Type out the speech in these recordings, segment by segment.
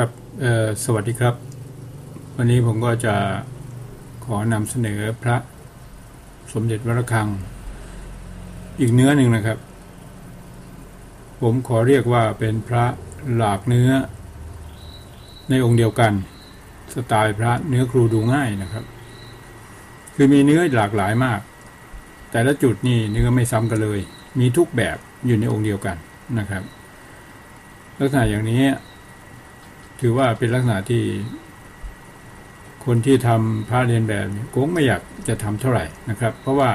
ครับสวัสดีครับ วันนี้ผมก็จะขอนำเสนอพระสมเด็จวรคัง อีกเนื้อหนึ่งนะครับ ผมขอเรียกว่าเป็นพระหลากเนื้อ ในองค์เดียวกัน สไตล์พระเนื้อครูดูง่ายนะครับ คือมีเนื้อหลากหลายมาก แต่ละจุดนี่เนื้อไม่ซ้ำกันเลย มีทุกแบบอยู่ในองค์เดียวกันนะครับ ลักษณะอย่างนี้ ถือว่าเป็นลักษณะที่ คนที่ทำผ้าเรียนแบบเนี่ยคงไม่อยากจะทำเท่าไหร่นะครับ เพราะว่า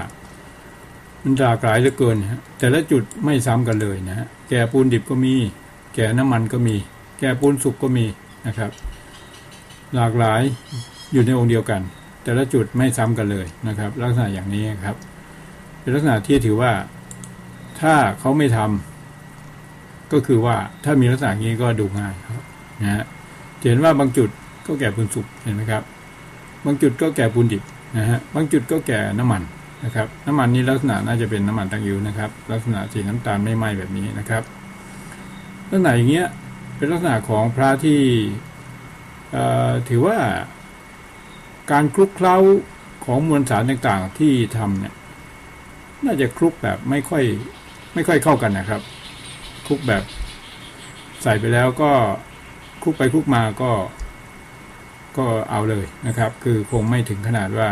มันหลากหลายเหลือเกินฮะแต่ละจุดไม่ซ้ำกันเลยนะฮะแก่ปูนดิบก็มี แก่น้ำมันก็มี แก่ปูนสุกก็มีนะครับ หลากหลายอยู่ในองค์เดียวกัน แต่ละจุดไม่ซ้ำกันเลยนะครับ ลักษณะอย่างนี้ครับ เป็นลักษณะที่ถือว่าถ้าเขาไม่ทำก็คือว่าถ้ามีลักษณะนี้ก็ดูง่ายครับ นะฮะเห็นว่าบางจุดก็แก่ปูนสุกเห็นไหมครับ บางจุดก็แก่ปูนดิบนะฮะบางจุดก็แก่น้ำมันนะครับ น้ำมันนี้ลักษณะน่าจะเป็นน้ำมันตังยิวนะครับ ลักษณะสีน้ำตาลไม่ไหม้แบบนี้นะครับลักษณะอย่างเงี้ยเป็นลักษณะของพระที่ถือว่าการคลุกเคล้าของมวลสารต่างๆที่ทำเนี่ยน่าจะคลุกแบบไม่ค่อยไม่ค่อยเข้ากันนะครับ คลุกแบบใส่ไปแล้วก็ คลุกไปคลุกมาก็ก็เอาเลยนะครับ คือคงไม่ถึงขนาดว่า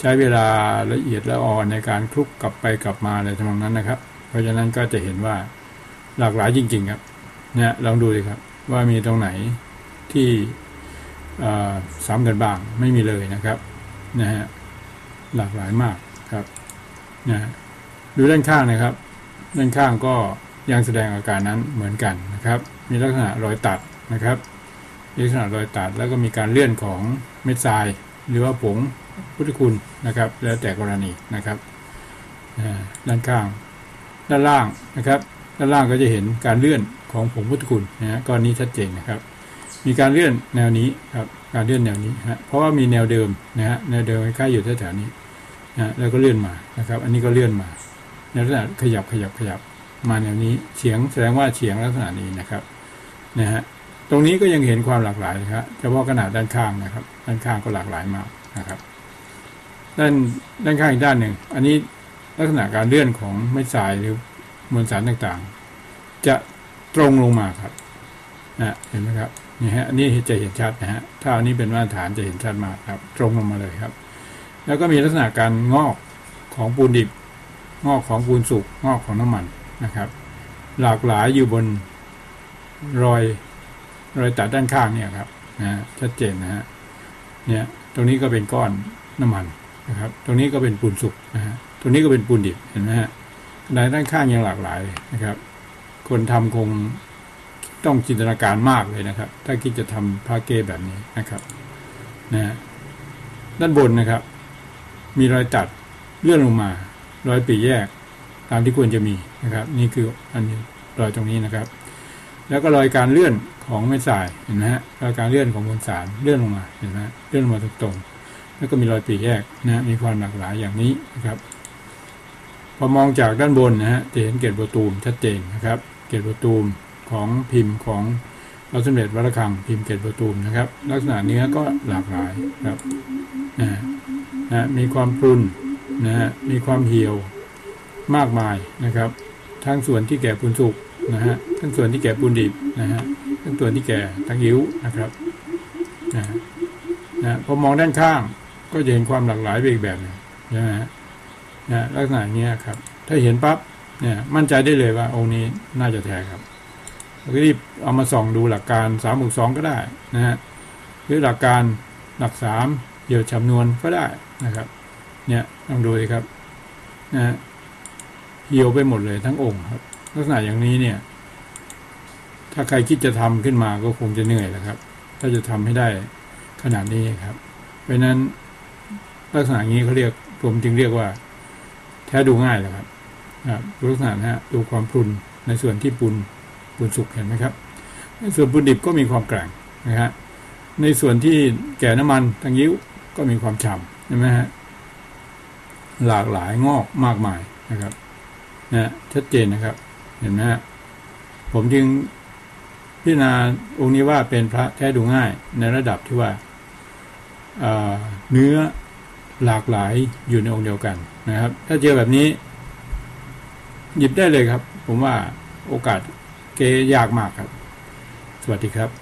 ใช้เวลาละเอียดละอ่อนในการคลุกกลับไปกลับมาอะไรทำนองนั้นนะครับ เพราะฉะนั้นก็จะเห็นว่าหลากหลายจริง ๆ ครับ เนี่ยลองดูเลยครับว่ามีตรงไหนที่ซ้ำกันบ้างไม่มีเลยนะครับนะฮะหลากหลายมากครับนะฮะดูด้านข้างนะครับ ด้านข้างก็ยังแสดงอาการนั้นเหมือนกันนะครับ มีลักษณะรอยตัด นะครับมีลักษณะรอยตัดแล้วก็มีการเลื่อนของเม็ดทราย หรือว่าผงพุทธคุณนะครับ แล้วแต่กรณีนะครับด้านข้าง ด้านล่างนะครับ ด้านล่างก็จะเห็นการเลื่อนของผงพุทธคุณนะฮะก้อนนี้ชัดเจนนะครับ มีการเลื่อนแนวนี้ครับการเลื่อนแนวนี้ฮะเพราะว่ามีแนวเดิมนะฮะแนวเดิมใกล้ๆอยู่แถวๆนี้นะแล้วก็เลื่อนมานะครับ อันนี้ก็เลื่อนมาในลักษณะขยับขยับขยับมาแนวนี้เฉียงแสดงว่าเฉียงลักษณะนี้นะครับนะฮะ ตรงนี้ก็ยังเห็นความหลากหลายนะครับเฉพาะขนาดด้านข้างนะครับ ด้านข้างก็หลากหลายมากนะครับ ด้านด้านข้างอีกด้านหนึ่ง อันนี้ลักษณะการเลื่อนของไม้ทรายหรือมวลสารต่างๆ จะตรงลงมาครับนะเห็นไหมครับนี่ฮะอันนี้จะเห็นชัดนะฮะถ้าอันนี้เป็นมาตรฐานจะเห็นชัดมากครับ ตรงลงมาเลยครับ แล้วก็มีลักษณะการงอกของปูนดิบ งอกของปูนสุกงอกของน้ำมันนะครับ หลากหลายอยู่บนรอย รอยตัดด้านข้างเนี่ยครับนะชัดเจนนะฮะเนี่ยตรงนี้ก็เป็นก้อนน้ำมันนะครับ ตรงนี้ก็เป็นปูนสุกนะฮะตรงนี้ก็เป็นปูนดิบเห็นไหมฮะในด้านข้างยังหลากหลายนะครับ คนทำคงต้องจินตนาการมากเลยนะครับ ถ้าคิดจะทำพาเก้แบบนี้นะครับนะฮะด้านบนนะครับ มีรอยตัดเลื่อนลงมา รอยปีแยกตามที่ควรจะมีนะครับ นี่คืออันนี้รอยตรงนี้นะครับ แล้วก็รอยการเลื่อนของเม็ดทรายเห็นไหมฮะรอยการเลื่อนของมวลสารเลื่อนลงมาเห็นไหมเลื่อนลงมาตรงๆแล้วก็มีรอยปีแยกนะฮะมีความหลากหลายอย่างนี้นะครับ พอมองจากด้านบนนะฮะจะเห็นเกล็ดโบตูมชัดเจนนะครับ เกล็ดโบตูมของพิมพ์ของเราสมเด็จวัดระฆังพิมพ์เกล็ดโบตูมนะครับ ลักษณะเนื้อก็หลากหลายครับนะฮะนะมีความพรุนนะฮะมีความเหี่ยวมากมายนะครับ ทั้งส่วนที่แก่ปูนสุก นะฮะทั้งส่วนที่แก่ปูนดิบนะฮะทั้งส่วนที่แก่ทั้งยิ้วนะครับนะฮะนะพอมองด้านข้างก็จะเห็นความหลากหลายไปอีกแบบนึงนะฮะนะลักษณะอย่างเงี้ยครับ ถ้าเห็นปั๊บเนี่ยมั่นใจได้เลยว่าองค์นี้น่าจะแท้ครับรีบเอามาส่องดูหลักการสามบวกสองก็ได้นะฮะหรือหลักการหลักสามเดี่ยวจำนวนก็ได้นะครับ เนี่ยลองดูเลยครับนะฮะเหี่ยวไปหมดเลยทั้งองค์ครับ ลักษณะอย่างนี้เนี่ย ถ้าใครคิดจะทำขึ้นมาก็คงจะเหนื่อยแหละครับ ถ้าจะทำให้ได้ขนาดนี้ครับ เพราะนั้นลักษณะนี้เขาเรียกผมจึงเรียกว่า แท้ดูง่ายแหละครับครับดูลักษณะนะฮะดูความพรุนในส่วนที่ปุนปุนสุกเห็นไหมครับ ในส่วนปุนดิบก็มีความแกร่งนะฮะในส่วนที่แก่น้ำมันทางยิ้วก็มีความฉ่ำใช่ไหมฮะหลากหลายงอกมากมายนะครับนะชัดเจนนะครับ เห็นไหมฮะผมจึงพิจารณาองค์นี้ว่าเป็นพระแท้ดูง่ายในระดับที่ว่าเอ่อเนื้อหลากหลายอยู่ในองค์เดียวกันนะครับ ถ้าเจอแบบนี้ หยิบได้เลยครับ ผมว่าโอกาสเกยากมากครับ สวัสดีครับ